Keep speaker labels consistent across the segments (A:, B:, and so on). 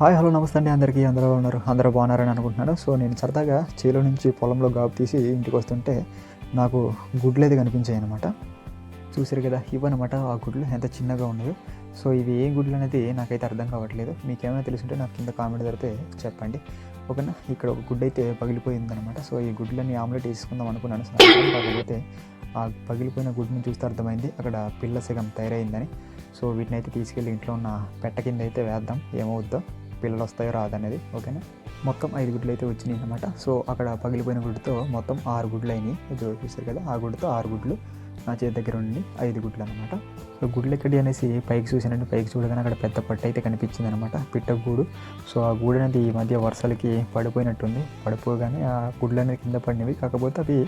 A: Hi hello నమస్తే అండి. అందరికీ అందరూ ఉన్నారు. అందరూ బాగున్నారని అనుకుంటున్నాను. సో నేను సరదాగా చేలో నుంచి పొలంలో గాబు తీసి ఇంటికి వస్తుంటే నాకు గుడ్లు కనిపించాయి అనమాట చూసారు కదా ఇవన్నమాట ఆ గుడ్లు. ఎంత చిన్నగా ఉన్నాయో. సో ఇవి ఏ గుడ్లు అనేది నాకైతే అర్థం కావట్లేదు. మీకేమైనా తెలుసుంటే నాకు కింద కామెంట్ జరిగితే చెప్పండి. ఓకేనా? ఇక్కడ ఒక గుడ్ అయితే పగిలిపోయింది అనమాట సో ఈ గుడ్లని ఆమ్లెట్ వేసుకుందాం అనుకున్నాను. కాకపోతే ఆ పగిలిపోయిన గుడ్ని చూస్తే అర్థమైంది. అక్కడ పిల్ల సగం తయారైందని. సో వీటిని అయితే తీసుకెళ్ళి ఇంట్లో ఉన్న పెట్ట కింద అయితే వేద్దాం. ఏమవుద్దో? పిల్లలు వస్తాయో రాదనేది ఓకేనా? మొత్తం ఐదు గుడ్లు అయితే వచ్చినాయి అనమాట సో అక్కడ పగిలిపోయిన గుడ్డుతో మొత్తం ఆరు గుడ్లు అయినాయి. చూసారు కదా ఆ గుడ్డుతో ఆరు గుడ్లు నా చేతి దగ్గర ఉండి ఐదు గుడ్లు అనమాట సో గుడ్లు ఎక్కడి అనేసి పైకి చూసానండి పైకి చూడగానే అక్కడ పెద్ద పట్టు అయితే కనిపించింది అనమాట పిట్ట గూడు. సో ఆ గూడు అనేది ఈ మధ్య వర్షాలకి పడిపోయినట్టుంది. పడిపోగానే ఆ గుడ్లు అనేది కింద పడినవి. కాకపోతే అవి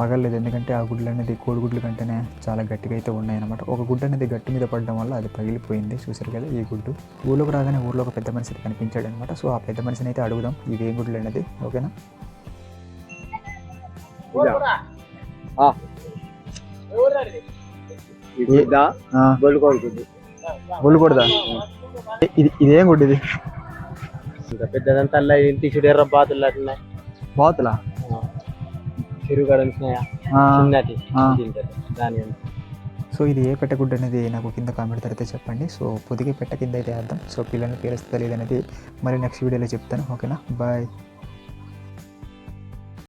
A: పగలలేదు. ఎందుకంటే ఆ గుడ్లు అనేది కోడిగుడ్ల కంటేనే చాలా గట్టిగా అయితే ఉన్నాయి అనమాట ఒక గుడ్డు అనేది గట్టి మీద పడడం వల్ల అది పగిలిపోయింది. చూసారు కదా ఈ గుడ్డు. ఊళ్ళోకి రాగానే ఊళ్ళో ఒక పెద్ద మనిషి కనిపించాడు అనమాట సో ఆ పెద్ద మనిషిని అయితే అడుగుదాం. ఇవి ఏ గుడ్లు అనేది? ఓకేనా? కొడదా ఇది ఇదేం? గుడ్డు ఇది?
B: పెద్దదంతా ఇంటి చూడు ఎర్ర బాతులు అట్లున్నాయి
A: బాతులా?
B: చిన్నటి దాని
A: సో ఇది ఏ పెట్టగుడ్డు అనేది నాకు కింద కామెంట్ తర్వాత చెప్పండి. సో పొదిగే పెట్ట కింద అయితే వేద్దాం. సో పిల్లల్ని పేరుస్తుంది అనేది మరి నెక్స్ట్ వీడియోలో చెప్తాను. ఓకేనా? బాయ్.